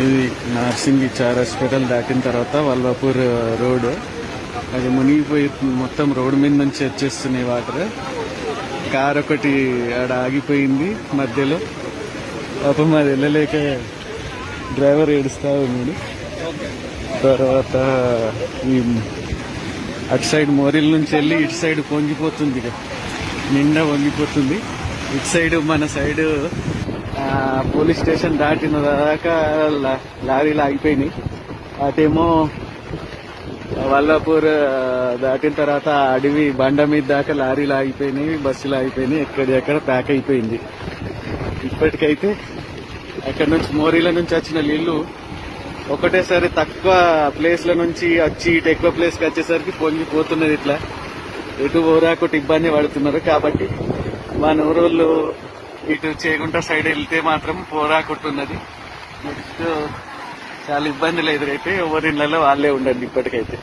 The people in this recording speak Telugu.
ఇది నర్సింగ్ చార్ హాస్పిటల్ దాటిన తర్వాత వల్లపూర్ రోడ్. అది మునిగిపోయి మొత్తం రోడ్ మీద నుంచి వచ్చేస్తున్నాయి వాటర్. కార్ ఒకటి ఆడ ఆగిపోయింది మధ్యలో. పాపం అది వెళ్ళలేక డ్రైవర్ ఏడుస్తా ఉన్నాడు. తర్వాత ఈ అటు సైడ్ మోరిల్ నుంచి వెళ్ళి ఇటు సైడ్ పొంగిపోతుంది ఇక. నిండా వంగిపోతుంది ఇటు సైడ్ మన సైడ్ పోలీస్ స్టేషన్ దాటిన దాకా లారీలు ఆగిపోయినాయి. అటేమో వల్లాపూర్ దాటిన తర్వాత అడవి బండ మీద దాకా లారీలు ఆగిపోయినాయి బస్సులు ఆగిపోయినాయి ఎక్కడెక్కడ ప్యాక్ అయిపోయింది. ఇప్పటికైతే అక్కడ నుంచి మోరీల నుంచి వచ్చిన నీళ్ళు ఒకటేసారి తక్కువ ప్లేస్ల నుంచి వచ్చి ఇటు ఎక్కువ ప్లేస్కి వచ్చేసరికి పొంగిపోతున్నది ఇట్లా. ఎటు పోరాకొట్టి ఇబ్బంది పడుతున్నారు. కాబట్టి మన ఊరోళ్ళు ఇటు చేయకుంట సైడ్ వెళ్తే మాత్రం పోరా కొట్టున్నది నెక్స్ట్ చాలా ఇబ్బందులు ఎదురైతే ఎవరి ఇళ్ళలో వాళ్ళే ఉండండి ఇప్పటికైతే.